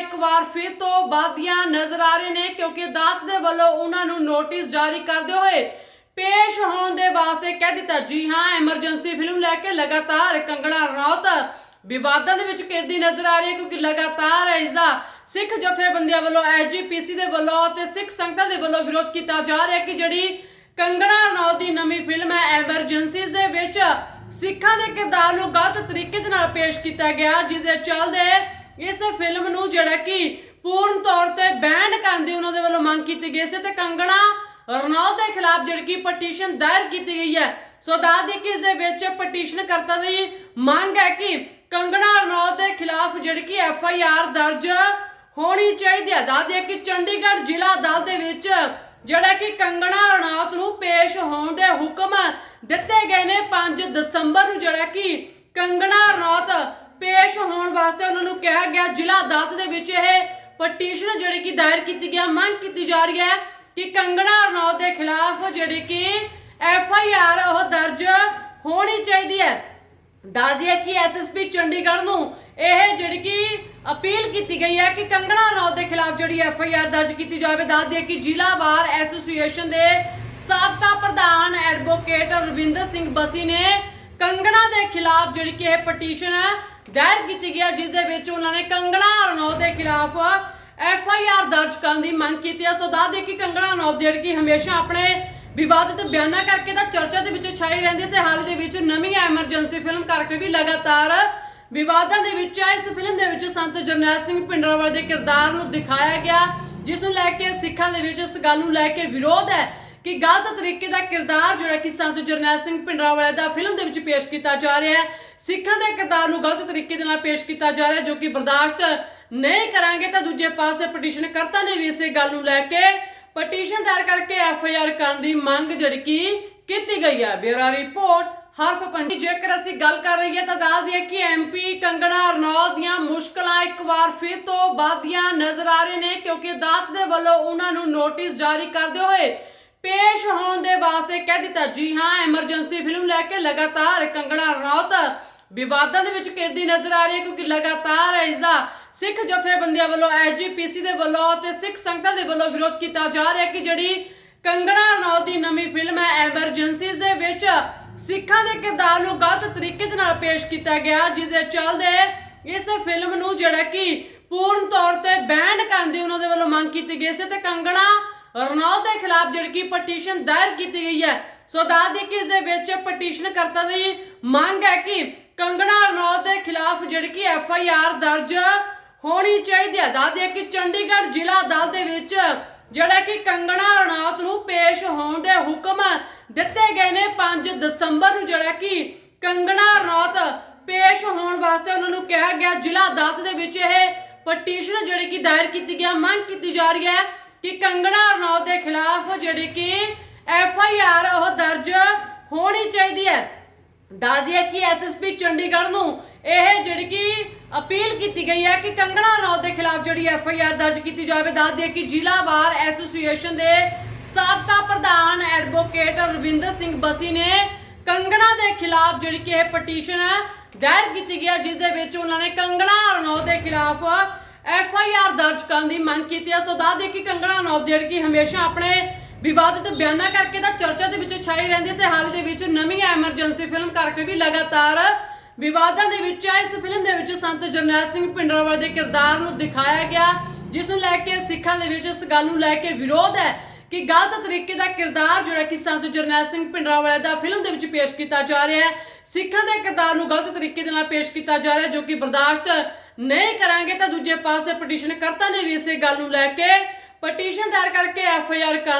ਇੱਕ ਵਾਰ ਫਿਰ ਤੋਂ ਵਾਧੀਆਂ ਨਜ਼ਰ ਆ ਰਹੇ ਨੇ ਕਿਉਂਕਿ ਅਦਾਲਤ ਦੇ ਵੱਲੋਂ ਉਹਨਾਂ ਨੂੰ ਨੋਟਿਸ ਜਾਰੀ ਕਰਦੇ ਹੋਏ ਪੇਸ਼ ਹੋਣ ਦੇ ਵਾਸਤੇ ਕਹਿ ਦਿੱਤਾ। ਜੀ ਹਾਂ, ਐਮਰਜੈਂਸੀ ਫਿਲਮ ਲੈ ਕੇ ਲਗਾਤਾਰ ਕੰਗਣਾ ਰਣੌਤ ਵਿਵਾਦਾਂ ਦੇ ਵਿੱਚ ਘਿਰਦੀ ਨਜ਼ਰ ਆ ਰਹੀ ਹੈ ਕਿਉਂਕਿ ਲਗਾਤਾਰ ਇਸ ਦਾ ਸਿੱਖ ਜਥੇਬੰਦੀਆਂ ਵੱਲੋਂ ਐਜੀਪੀਸੀ ਦੇ ਵੱਲੋਂ ਤੇ ਸਿੱਖ ਸੰਗਤਾਂ ਦੇ ਵੱਲੋਂ ਵਿਰੋਧ ਕੀਤਾ ਜਾ ਰਿਹਾ ਹੈ ਕਿ ਜਿਹੜੀ ਕੰਗਣਾ ਰਣੌਤ ਦੀ ਨਵੀਂ ਫਿਲਮ ਹੈ, ਐਮਰਜੈਂਸੀਜ਼ ਦੇ ਵਿੱਚ ਸਿੱਖਾਂ ਦੇ ਕਿਰਦਾਰ ਨੂੰ ਗਲਤ ਤਰੀਕੇ ਦੇ ਨਾਲ ਪੇਸ਼ ਕੀਤਾ ਗਿਆ, ਜਿਸ ਦੇ ਚੱਲਦੇ ਇਸ ਫਿਲਮ ਨੂੰ ਜਿਹੜਾ ਕਿ ਪੂਰਨ ਤੌਰ ਤੇ ਬੈਨ ਕਰਨ ਦੀ ਉਹਨਾਂ ਦੇ ਵੱਲੋਂ ਮੰਗ ਕੀਤੀ ਗਈ ਸੀ ਤੇ ਕੰਗਣਾ ਰਣੌਤ ਦੇ ਖਿਲਾਫ ਜਿਹੜੀ ਕਿ ਪਟੀਸ਼ਨ ਦਾਇਰ ਕੀਤੀ ਗਈ ਹੈ। ਸੋ ਦੱਸ ਦਈਏ ਕਿ ਇਸ ਦੇ ਵਿੱਚ ਪਟੀਸ਼ਨ ਕਰਤਾ ਦੀ ਮੰਗ ਹੈ ਕਿ ਕੰਗਣਾ ਰਣੌਤ ਦੇ ਖਿਲਾਫ ਜਿਹੜੀ ਕਿ ਐਫ ਆਈ ਆਰ ਦਰਜ ਹੋਣੀ ਚਾਹੀਦੀ ਹੈ। ਦੱਸ ਦਈਏ ਕਿ ਚੰਡੀਗੜ੍ਹ ਜ਼ਿਲ੍ਹਾ ਅਦਾਲਤ ਦੇ ਵਿੱਚ ਜਿਹੜਾ ਕਿ ਕੰਗਣਾ ਰਣੌਤ ਨੂੰ ਪੇਸ਼ ਹੋਣ ਦੇ ਹੁਕਮ ਦਿੱਤੇ ਗਏ ਨੇ। 5 ਦਸੰਬਰ ਨੂੰ ਜਿਹੜਾ ਕਿ ਕੰਗਣਾ ਰਣੌਤ ਵਾਸਤੇ ਉਹਨਾਂ ਨੂੰ ਕਿਹਾ ਗਿਆ, ਜ਼ਿਲ੍ਹਾ ਅਦਾਲਤ ਦੇ ਵਿੱਚ ਇਹ ਪਟੀਸ਼ਨ ਜਿਹੜੀ ਕਿ ਦਾਇਰ ਕੀਤੀ ਗਿਆ, ਮੰਗ ਕੀਤੀ ਜਾ ਰਹੀ ਹੈ ਕਿ ਕੰਗਣਾ ਰਣੌਤ ਦੇ ਖਿਲਾਫ ਜਿਹੜੀ ਕਿ ਐਫ ਆਈ ਆਰ ਉਹ ਦਰਜ ਹੋਣੀ ਚਾਹੀਦੀ ਹੈ। ਦਾਜੀਆ ਕਿ ਐਸਐਸਪੀ ਚੰਡੀਗੜ੍ਹ ਨੂੰ ਇਹ ਜਿਹੜੀ ਕਿ ਅਪੀਲ ਕੀਤੀ ਗਈ ਹੈ ਕਿ ਕੰਗਣਾ ਰਣੌਤ ਦੇ ਖਿਲਾਫ ਜਿਹੜੀ ਐਫ ਆਈ ਆਰ ਦਰਜ ਕੀਤੀ ਜਾਵੇ। ਦਾਜੀਆ ਕਿ ਜ਼ਿਲ੍ਹਾ ਬਾਰ ਐਸੋਸੀਏਸ਼ਨ ਦੇ ਸਾਬਕਾ ਪ੍ਰਧਾਨ ਐਡਵੋਕੇਟ ਰਵਿੰਦਰ ਸਿੰਘ ਬਸੀ ਨੇ ਕੰਗਣਾ ਦੇ ਖਿਲਾਫ ਜਿਹੜੀ ਕਿ ਇਹ ਪਟੀਸ਼ਨ ਦਾਇਰ ਕੀਤੀ ਗਿਆ ਜਿਸ ਦੇ ਵਿੱਚ ਉਹਨਾਂ ਨੇ ਕੰਗਣਾ ਰਣੌਤ ਦੇ ਖਿਲਾਫ ਐਫ ਆਈ ਆਰ ਦਰਜ ਕਰਨ ਦੀ ਮੰਗ ਕੀਤੀ ਹੈ ਸੋ ਦੱਸ ਦੇ ਕਿ ਕੰਗਣਾ ਰਣੌਤ ਜਿਹੜੀ ਕਿ ਹਮੇਸ਼ਾ ਆਪਣੇ ਵਿਵਾਦਿਤ ਬਿਆਨਾਂ ਕਰਕੇ ਤਾਂ ਚਰਚਾ ਦੇ ਵਿੱਚ ਛਾਈ ਰਹਿੰਦੀ ਹੈ ਤੇ ਹਾਲ ਦੇ ਵਿੱਚ ਨਵੀਂ ਐਮਰਜੈਂਸੀ ਫਿਲਮ ਕਰਕੇ ਵੀ ਲਗਾਤਾਰ ਵਿਵਾਦਾਂ ਦੇ ਵਿੱਚ ਹੈ ਇਸ ਫਿਲਮ ਦੇ ਵਿੱਚ ਸੰਤ ਜਰਨੈਲ ਸਿੰਘ ਪਿੰਡਰਾਵਾਲ ਦੇ ਕਿਰਦਾਰ ਨੂੰ ਦਿਖਾਇਆ ਗਿਆ, ਜਿਸ ਨੂੰ ਲੈ ਕੇ ਸਿੱਖਾਂ ਦੇ ਵਿੱਚ ਇਸ ਗੱਲ ਨੂੰ ਲੈ ਕੇ ਵਿਰੋਧ ਹੈ ਕਿ ਗਲਤ ਤਰੀਕੇ ਦਾ ਕਿਰਦਾਰ ਜਿਹੜਾ ਕਿ ਸੰਤ ਜਰਨੈਲ ਸਿੰਘ ਪਿੰਡਰਾਵਾਲ ਦਾ ਫਿਲਮ ਦੇ ਵਿੱਚ ਪੇਸ਼ ਕੀਤਾ ਜਾ ਰਿਹਾ ਹੈ। ਸਿੱਖਾਂ ਦੇ ਕਿਰਦਾਰ ਨੂੰ ਗਲਤ ਤਰੀਕੇ ਦੇ ਨਾਲ ਪੇਸ਼ ਕੀਤਾ ਜਾ ਰਿਹਾ ਜੋ ਕਿ ਬਰਦਾਸ਼ਤ ਨਹੀਂ ਕਰਾਂਗੇ ਤਾਂ ਦੂਜੇ ਪਾਸੇ ਪਟੀਸ਼ਨ ਕਰਤਾ ਨੇ ਵੀ ਇਸੇ ਗੱਲ ਨੂੰ ਲੈ ਕੇ ਪਟੀਸ਼ਨ ਦਾਇਰ ਕਰਕੇ ਐਫ ਆਈ ਆਰ ਕਰਨ ਦੀ ਮੰਗ ਜਿਹੜੀ ਕਿ ਕੀਤੀ ਗਈ ਹੈ ਬਿਊਰੋ ਰਿਪੋਰਟ ਹਰਪ ਪੰਜੀ। ਜੇਕਰ ਅਸੀਂ ਗੱਲ ਕਰ ਰਹੀਏ ਤਾਂ ਦੱਸ ਦਈਏ ਕਿ ਐਮਪੀ ਕੰਗਣਾ ਰਣੌਤ ਦੀਆਂ ਮੁਸ਼ਕਲਾਂ ਇੱਕ ਵਾਰ ਫਿਰ ਤੋਂ ਵਧਦੀਆਂ ਨਜ਼ਰ ਆ ਰਹੇ ਨੇ ਕਿਉਂਕਿ ਅਦਾਲਤ ਦੇ ਵੱਲੋਂ ਉਹਨਾਂ ਨੂੰ ਨੋਟਿਸ ਜਾਰੀ ਕਰਦੇ ਹੋਏ। ਪੇਸ਼ ਹੋਣ ਦੇ ਵਾਸਤੇ ਕਹਿ ਦਿੱਤਾ, ਜੀ ਹਾਂ, ਐਮਰਜੈਂਸੀ ਫਿਲਮ ਲੈ ਕੇ ਲਗਾਤਾਰ ਕੰਗਣਾ ਰਣੌਤ ਵਿਵਾਦਾਂ ਦੇ ਵਿੱਚ ਘਿਰਦੀ ਨਜ਼ਰ ਆ ਰਹੀ ਹੈ, ਕਿਉਂਕਿ ਲਗਾਤਾਰ ਇਸ ਦਾ ਸਿੱਖ ਜਥੇਬੰਦੀਆਂ ਵੱਲੋਂ ਐਜੀਪੀਸੀ ਦੇ ਵੱਲੋਂ ਤੇ ਸਿੱਖ ਸੰਗਤਾਂ ਦੇ ਵੱਲੋਂ ਵਿਰੋਧ ਕੀਤਾ ਜਾ ਰਿਹਾ ਹੈ ਕਿ ਜਿਹੜੀ ਕੰਗਣਾ ਰਣੌਤ ਦੀ ਨਵੀਂ ਫਿਲਮ ਹੈ ਐਮਰਜੈਂਸੀਜ਼ ਦੇ ਵਿੱਚ ਸਿੱਖਾਂ ਦੇ ਕਿਰਦਾਰ ਨੂੰ ਗਲਤ ਤਰੀਕੇ ਦੇ ਨਾਲ ਪੇਸ਼ ਕੀਤਾ ਗਿਆ, ਜਿਸ ਦੇ ਚੱਲਦੇ ਇਸ ਫਿਲਮ ਨੂੰ ਜਿਹੜਾ ਕਿ ਪੂਰਨ ਤੌਰ ਤੇ ਬੈਨ ਕਰਨ ਦੀ ਉਹਨਾਂ ਦੇ ਵੱਲੋਂ ਮੰਗ ਕੀਤੀ ਗਈ ਸੀ ਤੇ ਕੰਗਣਾ ਰਣੌਤ ਦੇ ਖਿਲਾਫ ਜਿਹੜੀ ਕਿ ਪਟੀਸ਼ਨ ਦਾਇਰ ਕੀਤੀ ਗਈ ਹੈ। ਸੋ ਦੱਸ ਦਈਏ ਕਿ ਇਸ ਦੇ ਵਿੱਚ ਪਟੀਸ਼ਨ ਕਰਤਾ ਦੀ ਮੰਗ ਹੈ ਕਿ ਕੰਗਣਾ ਰਣੌਤ ਦੇ ਖਿਲਾਫ ਜਿਹੜੀ ਕਿ ਐਫ ਆਈ ਆਰ ਦਰਜ ਹੋਣੀ ਚਾਹੀਦੀ ਹੈ। ਦੱਸ ਦਈਏ ਕਿ ਚੰਡੀਗੜ੍ਹ ਜ਼ਿਲ੍ਹਾ ਅਦਾਲਤ ਦੇ ਵਿੱਚ ਜਿਹੜਾ ਕਿ ਕੰਗਣਾ ਰਣੌਤ ਨੂੰ ਪੇਸ਼ ਹੋਣ ਦੇ ਹੁਕਮ ਦਿੱਤੇ ਗਏ ਨੇ। 5 ਦਸੰਬਰ ਨੂੰ ਜਿਹੜਾ ਕਿ ਕੰਗਣਾ ਰਣੌਤ ਪੇਸ਼ ਹੋਣ ਵਾਸਤੇ ਉਹਨਾਂ ਨੂੰ ਕਿਹਾ ਗਿਆ। ਜ਼ਿਲ੍ਹਾ ਅਦਾਲਤ ਦੇ ਵਿੱਚ ਇਹ ਪਟੀਸ਼ਨ ਜਿਹੜੀ ਕਿ ਦਾਇਰ ਕੀਤੀ ਗਿਆ, ਮੰਗ ਕੀਤੀ ਜਾ ਰਹੀ ਹੈ ਕਿ ਕੰਗਣਾ ਰਣੌਤ ਦੇ ਖਿਲਾਫ ਜਿਹੜੀ ਕਿ ਐਫ ਆਈ ਆਰ ਉਹ ਦਰਜ ਹੋਣੀ ਚਾਹੀਦੀ ਹੈ। ਦਾਜੀਆ ਕਿ ਐਸਐਸਪੀ ਚੰਡੀਗੜ੍ਹ ਨੂੰ ਇਹ ਜਿਹੜੀ ਕਿ ਅਪੀਲ ਕੀਤੀ ਗਈ ਹੈ ਕਿ ਕੰਗਣਾ ਰਣੌਤ ਦੇ ਖਿਲਾਫ ਜਿਹੜੀ ਐਫ ਆਈ ਆਰ ਦਰਜ ਕੀਤੀ ਜਾਵੇ। ਦੱਸ ਦਈਏ ਕਿ ਜ਼ਿਲ੍ਹਾ ਬਾਰ ਐਸੋਸੀਏਸ਼ਨ ਦੇ ਸਾਬਕਾ ਪ੍ਰਧਾਨ ਐਡਵੋਕੇਟ ਰਵਿੰਦਰ ਸਿੰਘ ਬਸੀ ਨੇ ਕੰਗਣਾ ਦੇ ਖਿਲਾਫ ਜਿਹੜੀ ਕਿ ਇਹ ਪਟੀਸ਼ਨ ਦਾਇਰ ਕੀਤੀ ਗਿਆ ਜਿਸ ਦੇ ਵਿੱਚ ਉਹਨਾਂ ਨੇ ਕੰਗਣਾ ਰਣੌਤ ਦੇ ਖਿਲਾਫ ਐਫ ਆਈ ਆਰ ਦਰਜ ਕਰਨ ਦੀ ਮੰਗ ਕੀਤੀ ਹੈ। ਸੋ ਦੱਸ ਦਈਏ ਕਿ ਕੰਗਣਾ ਰਣੌਤ ਜਿਹੜੀ ਕਿ ਹਮੇਸ਼ਾ ਆਪਣੇ ਵਿਵਾਦਿਤ ਬਿਆਨਾਂ ਕਰਕੇ ਤਾਂ ਚਰਚਾ ਦੇ ਵਿੱਚ ਛਾਈ ਰਹਿੰਦੀ ਹੈ ਤੇ ਹਾਲ ਦੇ ਵਿੱਚ ਨਵੀਂ ਐਮਰਜੈਂਸੀ ਫਿਲਮ ਕਰਕੇ ਵੀ ਲਗਾਤਾਰ ਵਿਵਾਦਾਂ ਦੇ ਵਿੱਚ ਹੈ ਇਸ ਫਿਲਮ ਦੇ ਵਿੱਚ ਸੰਤ ਜਰਨੈਲ ਸਿੰਘ ਪਿੰਡਰਾਵਾਲ ਦੇ ਕਿਰਦਾਰ ਨੂੰ ਦਿਖਾਇਆ ਗਿਆ, ਜਿਸ ਨੂੰ ਲੈ ਕੇ ਸਿੱਖਾਂ ਦੇ ਵਿੱਚ ਇਸ ਗੱਲ ਨੂੰ ਲੈ ਕੇ ਵਿਰੋਧ ਹੈ ਕਿ ਗਲਤ ਤਰੀਕੇ ਦਾ ਕਿਰਦਾਰ ਜਿਹੜਾ ਕਿ ਸੰਤ ਜਰਨੈਲ ਸਿੰਘ ਪਿੰਡਰਾਵਾਲ ਦਾ ਫਿਲਮ ਦੇ ਵਿੱਚ ਪੇਸ਼ ਕੀਤਾ ਜਾ ਰਿਹਾ ਹੈ, ਸਿੱਖਾਂ ਦੇ ਕਿਰਦਾਰ ਨੂੰ ਗਲਤ ਤਰੀਕੇ ਦੇ ਨਾਲ ਪੇਸ਼ ਕੀਤਾ ਜਾ ਰਿਹਾ ਜੋ ਕਿ ਬਰਦਾਸ਼ਤ ਨਹੀਂ ਕਰਾਂਗੇ ਤਾਂ ਦੂਜੇ ਪਾਸੇ ਪਟੀਸ਼ਨ ਕਰਤਾ ਨੇ ਵੀ ਇਸੇ ਗੱਲ ਨੂੰ ਲੈ ਕੇ ਪਟੀਸ਼ਨ ਦਾਇਰ ਕਰਕੇ ਐਫ ਆਈ ਆਰ